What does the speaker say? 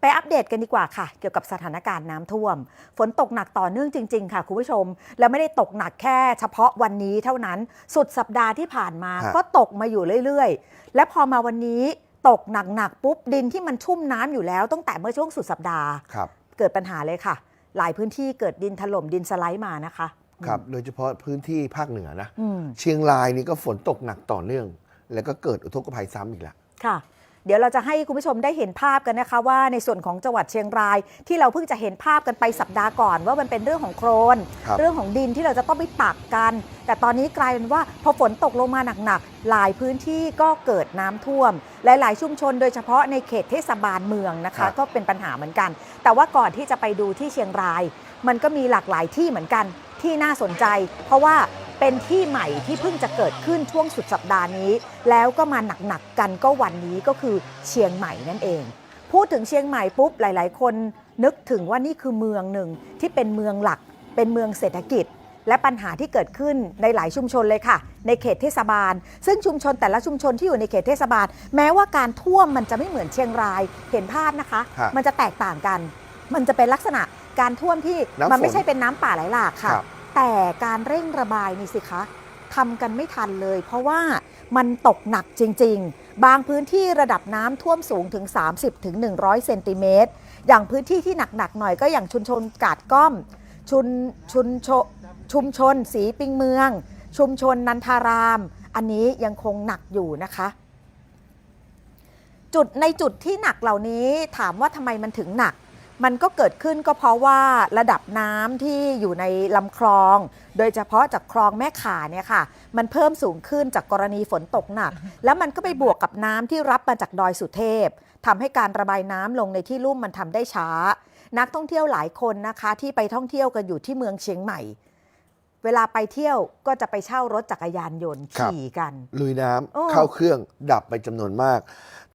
ไปอัปเดตกันดีกว่าค่ะ เกี่ยวกับสถานการณ์น้ำท่วม ฝนตกหนักต่อเนื่องจริง ๆ ค่ะ คุณผู้ชม แล้วไม่ได้ตกหนักแค่เฉพาะวันนี้เท่านั้น สุดสัปดาห์ที่ผ่านมาฮะก็ตกมาอยู่เรื่อยๆ และพอมาวันนี้ตกหนักๆปุ๊บดินที่มันชุ่มน้ำอยู่แล้วตั้งแต่เมื่อช่วงสุดสัปดาห์ครับเกิดปัญหาเลยค่ะ หลายพื้นที่เกิดดินถล่มดินสไลด์มานะคะครับโดยเฉพาะพื้นที่ภาคเหนือนะอืมเชียงรายนี่ก็ฝนตกหนักต่อเนื่อง แล้วก็เกิดอุทกภัยซ้ำอีกแล้วค่ะ เดี๋ยวเราจะให้คุณผู้ชมได้เห็นภาพกันนะคะ ว่าในส่วนของจังหวัดเชียงราย ที่เราเพิ่งจะเห็นภาพกันไปสัปดาห์ก่อน ว่ามันเป็นเรื่องของโครน ครับ เรื่องของดินที่เราจะต้องไปตักกัน แต่ตอนนี้กลายเป็นว่าพอฝนตกลงมาหนักๆ หลายพื้นที่ก็เกิดน้ำท่วม หลายๆ ชุมชนโดยเฉพาะในเขตเทศบาลเมืองนะคะก็เป็นปัญหาเหมือนกัน แต่ว่าก่อนที่จะไปดูที่เชียงราย มันก็มีหลากหลายที่เหมือนกันที่น่าสนใจ เพราะว่า เป็นที่ใหม่ที่เพิ่งจะเกิดขึ้นช่วงสุดสัปดาห์นี้ แล้วก็มาหนักๆกันก็วันนี้ก็คือเชียงใหม่นั่นเอง พูดถึงเชียงใหม่ปุ๊บหลาย ๆ คนนึกถึงว่านี่คือเมืองหนึ่งที่เป็นเมืองหลัก เป็นเมืองเศรษฐกิจ และปัญหาที่เกิดขึ้นในหลายชุมชนเลยค่ะ ในเขตเทศบาล ซึ่งชุมชนแต่ละชุมชนที่อยู่ในเขตเทศบาล แม้ว่าการท่วมมันจะไม่เหมือนเชียงรายเห็นภาพนะคะฮะมันจะแตกต่างกัน มันจะเป็นลักษณะการท่วมที่น้ำฝนมันไม่ใช่เป็นน้ำป่าไหลหลากค่ะครับ แต่การเร่งระบายนี่สิคะทำกันไม่ทันเลย เพราะว่ามันตกหนักจริง ๆ บางพื้นที่ระดับน้ำท่วมสูงถึง30ถึง100เซนติเมตรอย่างพื้นที่ที่หนักๆหน่อยก็อย่างชุมชนกาดก้อม ชุนชุนชชุมชน สีปิงเมือง ชุมชนนันทาราม อันนี้ยังคงหนักอยู่นะคะ จุดในจุดที่หนักเหล่านี้ถามว่าทำไมมันถึงหนัก มันก็เกิดขึ้นก็เพราะว่าระดับน้ำที่อยู่ในลำคลอง โดยเฉพาะจากคลองแม่ขาเนี่ยค่ะ มันเพิ่มสูงขึ้นจากกรณีฝนตกหนัก แล้วมันก็ไปบวกกับน้ำที่รับมาจากดอยสุเทพทำให้การระบายน้ำลงในที่ลุ่มมันทำได้ช้า นักท่องเที่ยวหลายคนนะคะที่ไปท่องเที่ยวกันอยู่ที่เมืองเชียงใหม่ เวลาไปเที่ยวก็จะไปเช่ารถจักรยานยนต์ครับขี่กัน ลุยน้ำโอ้เข้าเครื่องดับไปจำนวนมาก